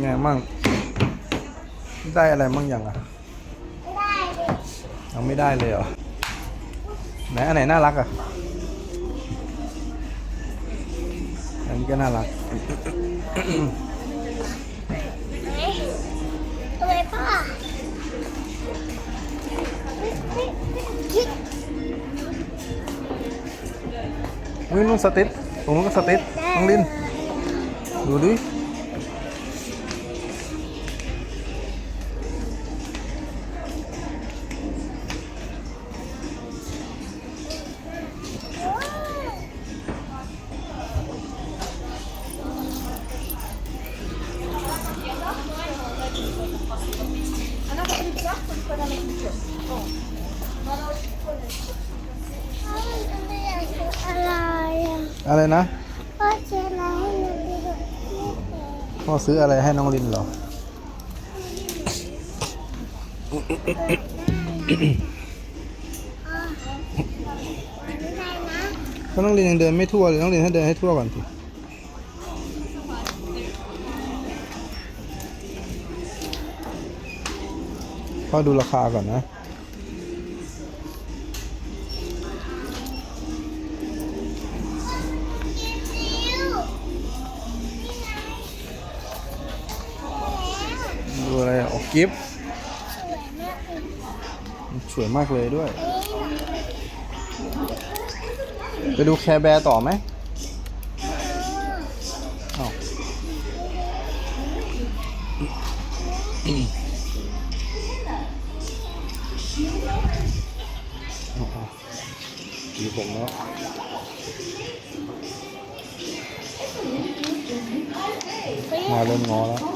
ไงมั่งได้อะไรมั่งยังอะได้เลยยังไม่ได้เลยเหรอไหนอันไหนน่ารักอะอันนี้ก็น่ารักไหนทำไมพ่อไม่ไม่ไม่คิดอุ้ยนุ่งสติ๊ดตรงนู้นก็สติ๊ดน้องลินดูดิ อะไรนะพ่อซื้ออะไรให้นูดูไม่เป็นพ่อซื้ออะไรให้น้องลินเหรอพ่อไม่ได้นะก็น้องลินยังเดินไม่ทั่วเลยน้องลินให้เดินให้ทั่วก่อนสิพ่อดูราคาก่อนนะ ดูอะไรอะออกกิฟต์สวยมากเลยด้วย ไปดูแคร์แบร์ต่อไหมออกดีผมแล้วมาเริ่มงอแล้ว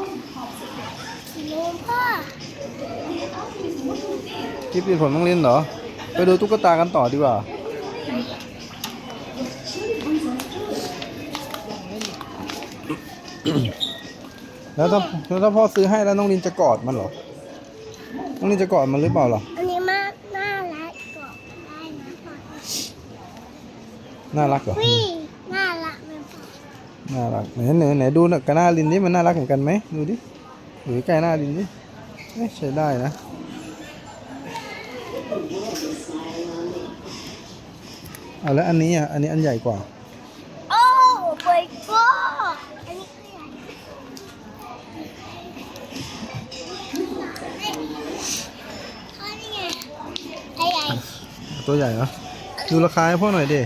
คลิปปีผมต้องเล่นเหรอ ไปดูตุ๊กตากันต่อดีกว่าแล้วถ้าแล้วถ้าพ่อซื้อให้แล้วน้องลินจะกอดมันเหรอ น้องลินจะกอดมันหรือเปล่าเหรอ อันนี้มากน่ารักกว่าได้นะพ่อน่ารักเหรอ วิ่งน่ารักไหมพ่อน่ารักไหนไหนไหนดูหน่อยกับหน้าลินนี่มันน่ารักเหมือนกันไหมดูดิ ดูใกล้หน้าลินดิเอ๊ะใช้ได้นะเอาแล้วอันนี้อะ อันนี้อันใหญ่กว่า โอ้ไปก็อันนี้ก็ใหญ่พ่อนี่ไงไอ้ใหญ่ตัวใหญ่เหรอ ดูราคาให้พ่อหน่อยดิ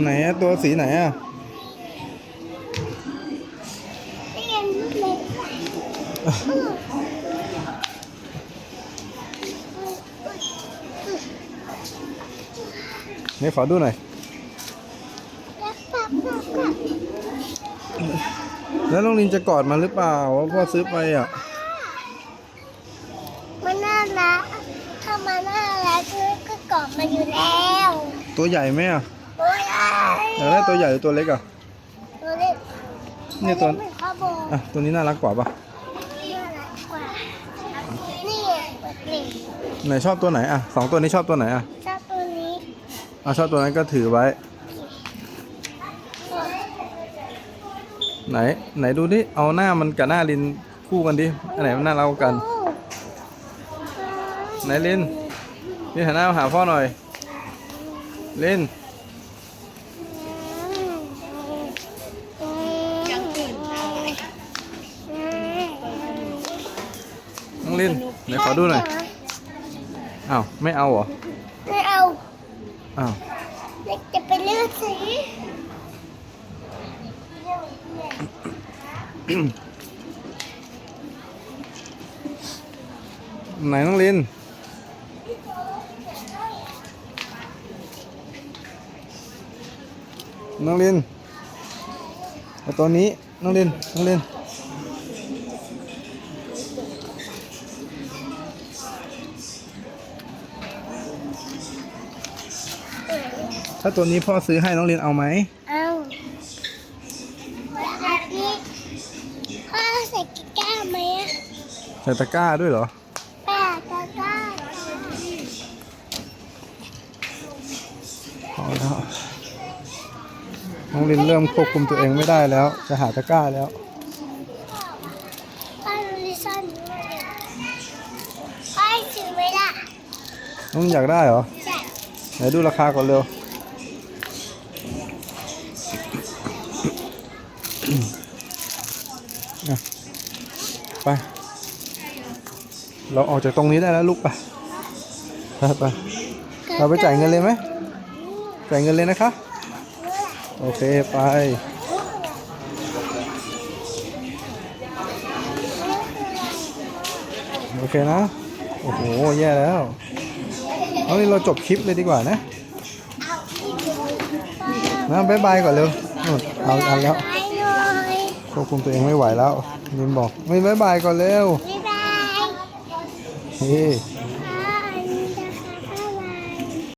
ไหนอะตัวสีไหนอะนี่ไงลูกเล็กอืมนี่ขอดูหน่อยแล้วปับปับปับแล้วน้องลินจะกอดมันหรือเปล่าว่าพ่อซื้อไปอะ มันน่ารักถ้ามันน่ารักก็กอดมันอยู่แล้ว ตัวใหญ่ไหมอะตัวใหญ่ อยากได้ตัวใหญ่หรือตัวเล็กอะ ตัวเล็กเนี่ยตัวเล็กเหมือนข้าวโบอะตัวนี้น่ารักกว่าปะน่ารักกว่า นี่ไงตัวเล็กไหนชอบตัวไหนอะสองตัวนี้ชอบตัวไหนอะเจ้าตัวนี้อะชอบตัวนั้นก็ถือไว้ไหน ไหนดูดิเอาหน้ามันกับหน้าลินคู่กันดิอันไหนมันน่ารักกว่ากัน โอ้ไหนลินลินหันหน้ามาหาพ่อหน่อยลิน ยังตื่น น้ องลินไหนขอดูหน่อยอ้าวไม่เอาเหรอไม่เอาอ้าวเล็กจะไปเลือกสีไหนน้องลินน้องลินเอาตัวนี้น้องลินน้องลิน ถ้าตัวนี้พ่อซื้อให้น้องลินเอาไหมเอาอันนี้พ่อใส่กีก้าไหมอะใส่ตะกร้าด้วยเหรอป้าตาก้าเอาแล้วน้องลินเริ่มควบคุมตัวเองไม่ได้แล้ว จะหาตะกร้าแล้วป้าดูลิซ่อนด้วยป้าถือไม่ได้น้องอยากได้เหรอใช่ไหนดูราคาก่อนเร็ว อะ ไป เราออกจากตรงนี้ได้แล้วลูกไปไป เราไปจ่ายเงินเลยไหม จ่ายเงินเลยนะคะ โอเคไปโอเคนะ โอ้โห แย่แล้ว เอานี่เราจบคลิปเลยดีกว่านะนะบ๊ายบายก่อนเร็วนู่นเอาแล้ว ควบคุมตัวเองไม่ไหวแล้วนิมบอกไม่บ๊ายบายก่อนเร็ว บ๊ายบาย เฮ้